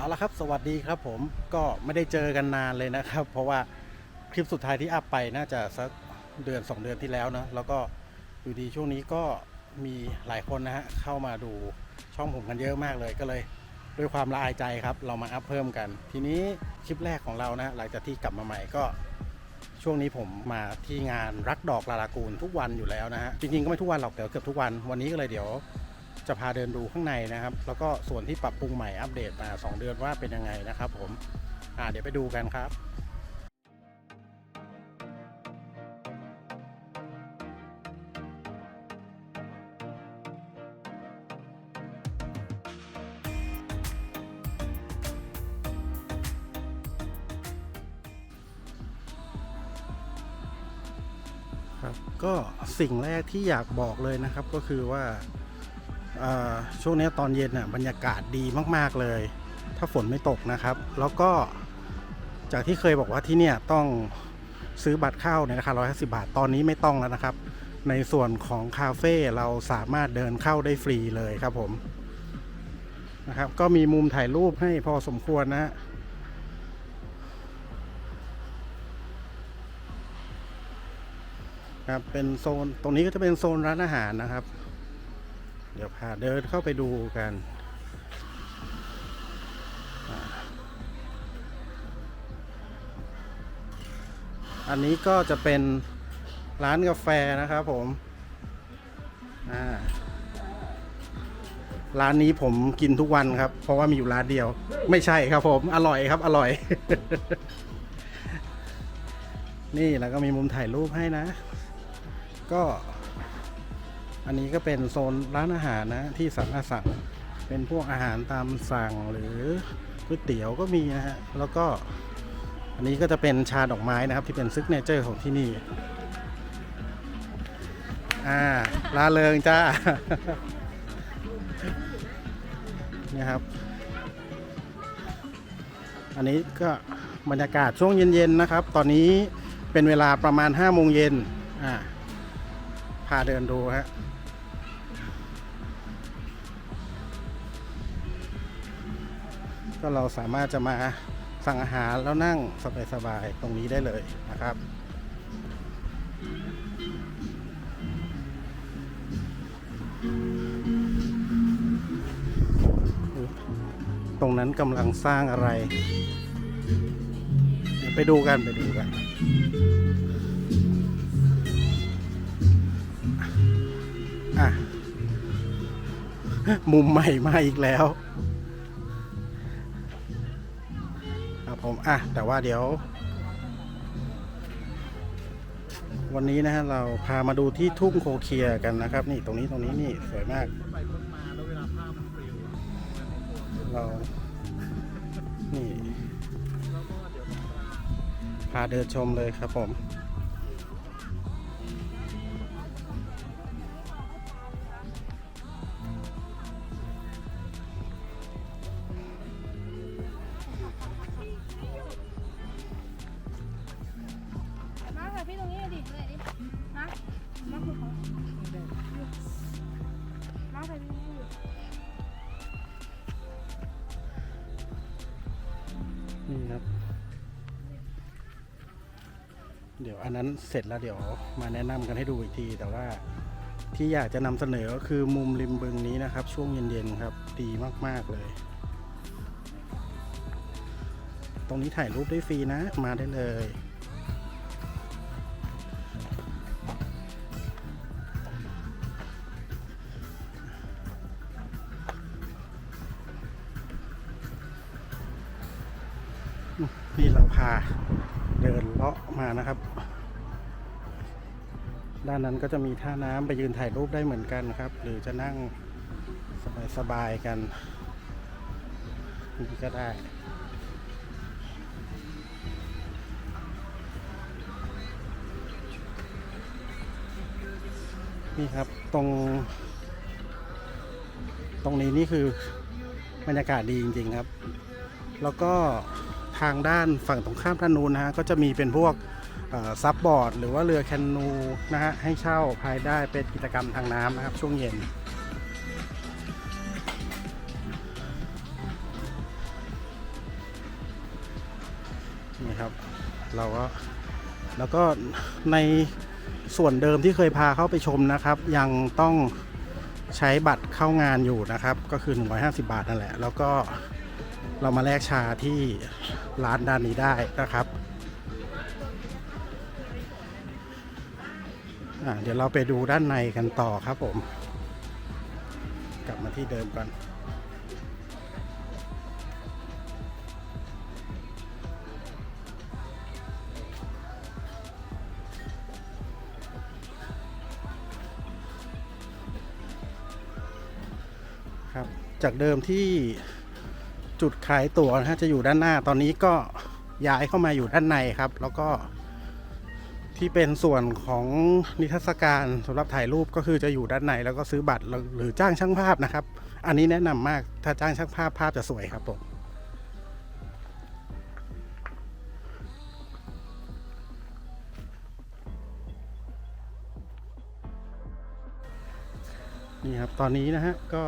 เอาละครับสวัสดีครับผมก็ไม่ได้เจอกันนานเลยนะครับ เพราะว่าคลิปสุดท้ายที่อัพไปน่าจะสักเดือน 2 เดือนที่แล้วนะแล้วก็อยู่ดีช่วงนี้ก็มีหลายคนนะฮะเข้ามาดูช่องผมกันเยอะมากเลยก็เลย ด้วยความละอายใจครับ เรามาอัพเพิ่มกัน ทีนี้คลิปแรกของเรานะหลังจากที่กลับมาใหม่ก็ช่วงนี้ผมมาที่งานรักดอกลาลากูลทุกวันอยู่แล้วนะฮะจริงๆก็ไม่ทุกวันหรอกแต่เกือบทุกวันวันนี้ก็เลยเดี๋ยว จะพาเดินดูข้างในนะครับ แล้วก็ส่วนที่ปรับปรุงใหม่อัปเดตมา 2 เดือนว่าเป็นยังไงนะครับผมอ่าเดี๋ยวไปดูกันครับครับก็สิ่งแรกที่อยากบอกเลยนะครับก็คือว่า ช่วงนี้ตอนเย็นน่ะบรรยากาศดีมากๆเลย ถ้าฝนไม่ตกนะครับ แล้วก็จากที่เคยบอกว่าที่เนี่ยต้องซื้อบัตรเข้าในราคา 150 บาท ตอนนี้ไม่ต้องแล้วนะครับ ในส่วนของคาเฟ่เราสามารถเดินเข้าได้ฟรีเลยครับผมนะครับ ก็มีมุมถ่ายรูปให้พอสมควรนะฮะครับเป็นโซนตรงนี้ก็จะเป็นโซนร้านอาหารนะครับ เดี๋ยวพาเดินเข้าไปดูกันอันนี้ก็จะเป็นร้านกาแฟนะครับผม ร้านนี้ผมกินทุกวันครับ เพราะว่ามีอยู่ร้านเดียว ไม่ใช่ครับผม อร่อยครับ อร่อย นี่แล้วก็มีมุมถ่ายรูปให้นะ ก็ อันนี้ก็เป็นโซนร้านอาหารนะที่สามารสั่งเป็นพวกอาหารตามสั่งหรือก๋วยเตี๋ยวก็มีนะฮะแล้วก็อันนี้ก็จะเป็นชาดอกไม้นะครับที่เป็นซิกเนเจอร์ของที่นี่อ่าลาเริงจ้าเนี่ยครับ อันนี้ก็บรรยากาศช่วงเย็นๆนะครับ ตอนนี้เป็นเวลาประมาณ5โมงเย็นอ่าพาเดินดูฮะ ก็เราสามารถจะมาสั่งอาหารแล้วนั่งสบายๆตรงนี้ได้เลยนะครับ ตรงนั้นกำลังสร้างอะไรเดี๋ยวไปดูกันไปดูกัน มุมใหม่มาอีกแล้วครับผมอะแต่ว่าเดี๋ยว วันนี้นะฮะเราพามาดูที่ทุ่งโคเคียกันนะครับ นี่ตรงนี้ตรงนี้นี่สวยมาก เรานี่พาเดินชมเลยครับผม นี่ครับ เดี๋ยวอันนั้นเสร็จแล้วเดี๋ยวมาแนะนำกันให้ดูอีกที แต่ว่าที่อยากจะนำเสนอก็คือมุมริมบึงนี้นะครับ ช่วงเย็นๆครับ ดีมากๆเลย ตรงนี้ถ่ายรูปได้ฟรีนะมาได้เลย นี่เราพาเดินเลาะมานะครับ ด้านนั้นก็จะมีท่าน้ำไปยืนถ่ายรูปได้เหมือนกันครับ หรือจะนั่งสบายๆกันนี่ก็ได้นี่ครับตรง ตรงนี้นี่คือบรรยากาศดีจริง ๆ ครับ แล้วก็ ทางด้านฝั่งตรงข้ามด้านนู้นนะฮะก็จะมีเป็นพวกซับบอร์ด หรือว่าเรือแคนูนะฮะให้เช่าภายได้เป็นกิจกรรมทางน้ำนะครับช่วงเย็นนี่ครับเราก็แล้วก็ในส่วนเดิมที่เคยพาเข้าไปชมนะครับ ยังต้องใช้บัตรเข้างานอยู่นะครับ ก็คือ 150 บาทนั่นแหละ แล้วก็ เรามาแลกชาที่ร้านด้านนี้ได้นะครับ เดี๋ยวเราไปดูด้านในกันต่อครับผม กลับมาที่เดิมก่อนครับ จากเดิมที่ จุดขายตั๋วนะฮะจะอยู่ด้านหน้าตอนนี้ก็ย้ายเข้ามาอยู่ด้านในครับ แล้วก็ที่เป็นส่วนของนิทรรศการสำหรับถ่ายรูปก็คือจะอยู่ด้านในแล้วก็ซื้อบัตรหรือจ้างช่างภาพนะครับ อันนี้แนะนำมากถ้าจ้างช่างภาพภาพจะสวยครับผมนี่ครับตอนนี้นะฮะก็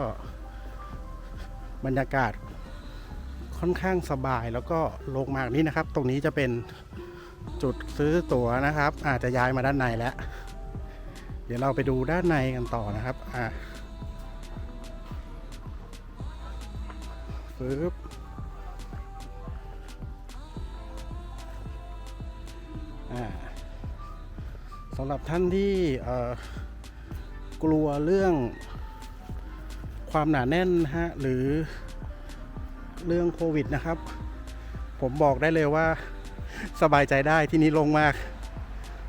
บรรยากาศ ค่อนข้างสบายแล้วก็ลงมากนี่นะครับ ตรงนี้จะเป็นจุดซื้อตั๋วนะครับ อาจจะย้ายมาด้านในแล้ว เดี๋ยวเราไปดูด้านในกันต่อนะครับอ่าปึ๊บอ่าสำหรับท่านที่กลัวเรื่องความหนาแน่นฮะหรือ เรื่องโควิดนะครับ ผมบอกได้เลยว่าสบายใจได้ที่นี่ลงมาก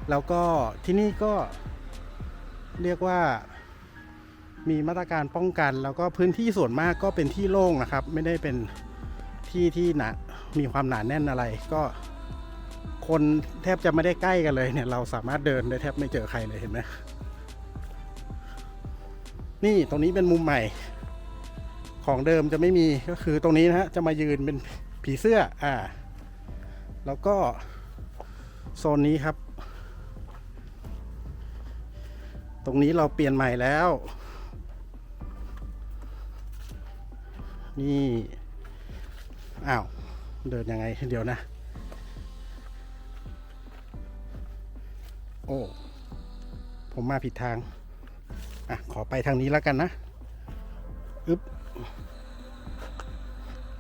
แล้วก็ที่นี่ก็เรียกว่ามีมาตรการป้องกัน แล้วก็พื้นที่ส่วนมากก็เป็นที่โล่งนะครับ ไม่ได้เป็นที่ที่หนามีความหนาแน่นอะไร ก็คนแทบจะไม่ได้ใกล้กันเลยเนี่ย เราสามารถเดินได้แทบไม่เจอใครเลยเห็นไหมนี่ตรงนี้เป็นมุมใหม่ ของเดิมจะไม่มีก็คือตรงนี้นะฮะจะมายืนเป็นผีเสื้ออ่า แล้วก็โซนนี้ครับ ตรงนี้เราเปลี่ยนใหม่แล้ว นี่อ้าวเดินยังไงเดี๋ยวนะ โอ้ ผมมาผิดทาง อะ ขอไปทางนี้แล้วกันนะ อึ๊บ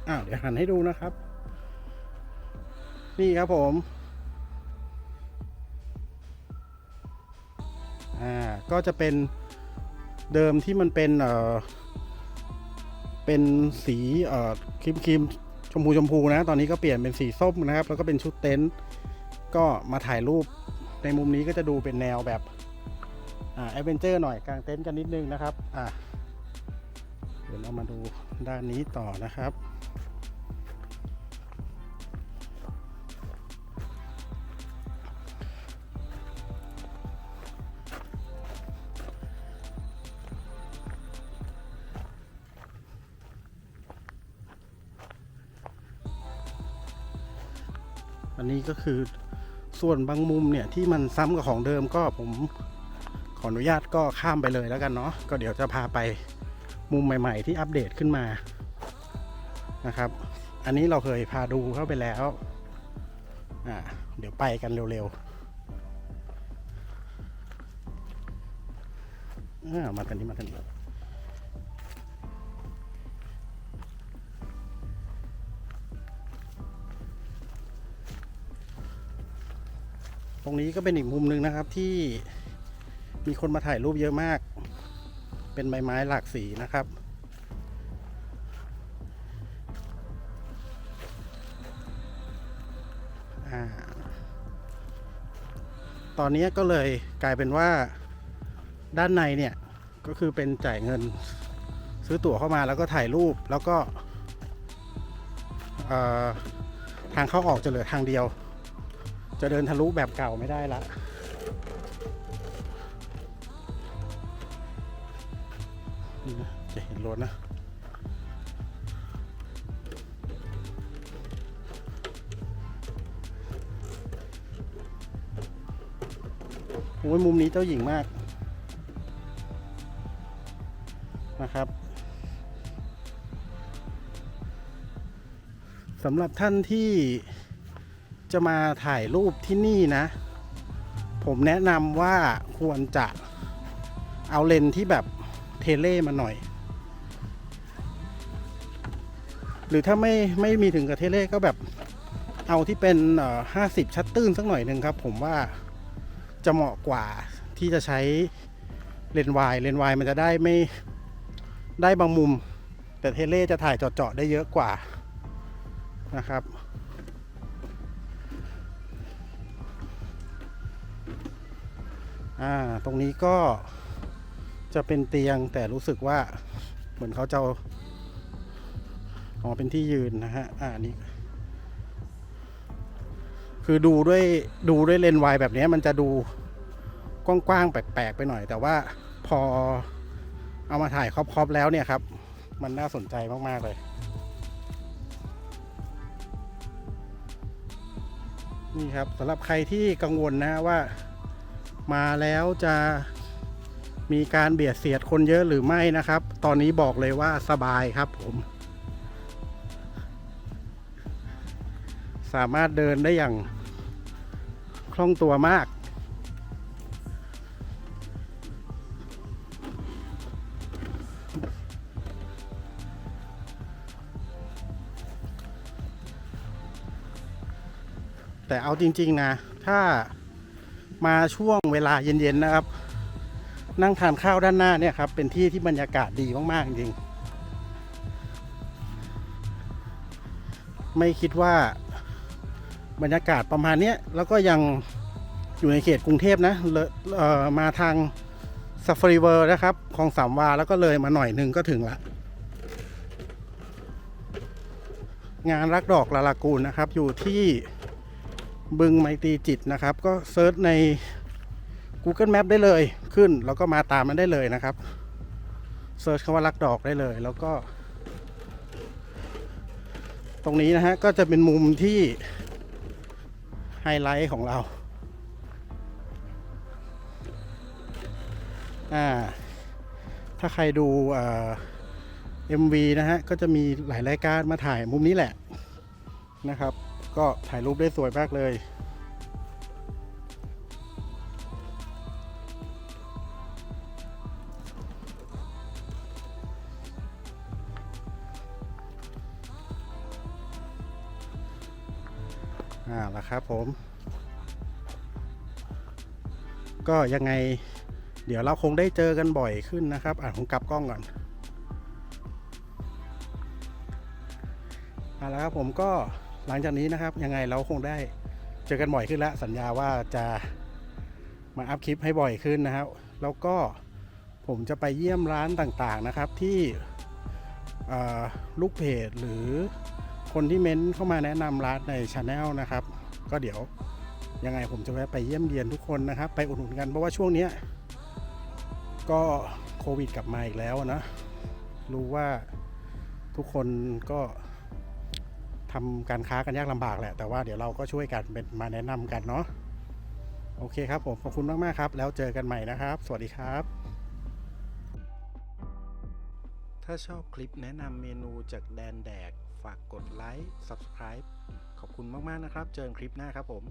อ้าวเดี๋ยวหันให้ดูนะครับ นี่ครับผม อ่า ก็จะเป็นเดิมที่มันเป็นเอ่อเป็นสีเอ่อครีมครีมชมพูชมพูนะ ตอนนี้ก็เปลี่ยนเป็นสีส้มนะครับ แล้วก็เป็นชุดเต็นท์ก็มาถ่ายรูปในมุมนี้ก็จะดูเป็นแนวแบบอ่าแอดเวนเจอร์หน่อยกางเต็นท์กันนิดนึงนะครับ อ่าเดี๋ยวเรามาดูด้านนี้ต่อนะครับ อันนี้ก็คือส่วนบางมุมเนี่ยที่มันซ้ำกับของเดิมก็ผมขออนุญาตก็ข้ามไปเลยแล้วกันเนาะก็เดี๋ยวจะพาไปมุมใหม่ ๆ ที่อัปเดตขึ้นมานะครับ อันนี้เราเคยพาดูเข้าไปแล้วอ่าเดี๋ยวไปกันเร็วๆอ่ามาทางนี้มาทางนี้ ตรงนี้ก็เป็นอีกมุมหนึ่งนะครับที่มีคนมาถ่ายรูปเยอะมาก เป็นใบไม้หลากสีนะครับอตอนนี้ก็เลยกลายเป็นว่าด้านในเนี่ยก็คือเป็นจ่ายเงินซื้อตั๋วเข้ามาแล้วก็ถ่ายรูปแล้วก็ทางเข้าออกจะเหลือทางเดียว จะเดินทะลุแบบเก่าไม่ได้ละนี่นะจะเห็นรถนะโอ้ยมุมนี้เจ้าหญิงมากนะครับสำหรับท่านที่ จะมาถ่ายรูปที่นี่นะ ผมแนะนำว่าควรจะเอาเลนส์ที่แบบเทเล่มาหน่อย หรือถ้าไม่ไม่มีถึงกับเทเล่ก็แบบเอาที่เป็นห้าสิบชัดตื้นสักหน่อยหนึ่งครับ ผมว่าจะเหมาะกว่าที่จะใช้เลนส์วายเลนส์วายมันจะได้ไม่ได้บางมุม แต่เทเล่จะถ่ายเจาะๆได้เยอะกว่านะครับ อ่าตรงนี้ก็จะเป็นเตียงแต่รู้สึกว่าเหมือนเขาจะอาอ๋อเป็นที่ยืนนะฮะอ่านี่คือดูด้วยดูด้วยเลนส์วายแบบนี้มันจะดูกว้างๆแปลกๆไปหน่อย แต่ว่าพอเอามาถ่ายครอบๆแล้วเนี่ยครับ มันน่าสนใจมากๆเลยนี่ครับสำหรับใครที่กังวลนะว่า มาแล้วจะมีการเบียดเสียดคนเยอะหรือไม่นะครับ ตอนนี้บอกเลยว่าสบายครับผม สามารถเดินได้อย่างคล่องตัวมากแต่เอาจริง ๆ นะ ถ้า มาช่วงเวลาเย็นๆนะครับ นั่งทานข้าวด้านหน้าเนี่ยครับ เป็นที่ที่บรรยากาศดีมากๆจริง ไม่คิดว่าบรรยากาศประมาณนี้แล้วก็ยังอยู่ในเขตกรุงเทพนะเอ่อมาทางซ a ฟ a รีเวอร์นะครับคลองสามวาแล้วก็เลยมาหน่อยหนึ่งก็ถึงละ งานรักดอกลาลากูนนะครับ อยู่ที่ บึงไมตรีจิตนะครับ ก็เซิร์ชใน Google Map ได้เลยขึ้น แล้วก็มาตามมันได้เลยนะครับเซิร์ชคำว่ารักดอกได้เลย แล้วก็ ตรงนี้นะฮะ ก็จะเป็นมุมที่ไฮไลท์ของเรา อ่า ถ้าใครดูเอ่อ MV นะฮะ ก็จะมีหลายรายการมาถ่ายมุมนี้แหละนะครับ ก็ถ่ายรูปได้สวยมากเลยอ่าละครับผม ก็ยังไง เดี๋ยวเราคงได้เจอกันบ่อยขึ้นนะครับอ่าผมกลับกล้องก่อนเอาละครับผมก็ หลังจากนี้นะครับยังไงเราคงได้เจอกันบ่อยขึ้นแล้วสัญญาว่าจะมาอัพคลิปให้บ่อยขึ้นนะครับ แล้วก็ผมจะไปเยี่ยมร้านต่างๆนะครับที่ลูกเพจหรือคนที่เม้นเข้ามาแนะนำร้านในช anel นะครับ ก็เดี๋ยวยังไงผมจะแวะไปเยี่ยมเยียนทุกคนนะครับ ไปอุดหนุนกันเพราะว่าช่วงนี้ก็โควิดกลับมาอีกแล้วนะ รู้ว่าทุกคนก็ ทำการค้ากันยากลำบากแหละ แต่ว่าเดี๋ยวเราก็ช่วยกันเป็นมาแนะนำกันเนาะโอเคครับผมขอบคุณมากๆครับ แล้วเจอกันใหม่นะครับ สวัสดีครับ ถ้าชอบคลิปแนะนำเมนูจากแดนแดก ฝากกดไลค์ Subscribe ขอบคุณมากๆนะครับ เจอกันคลิปหน้าครับผม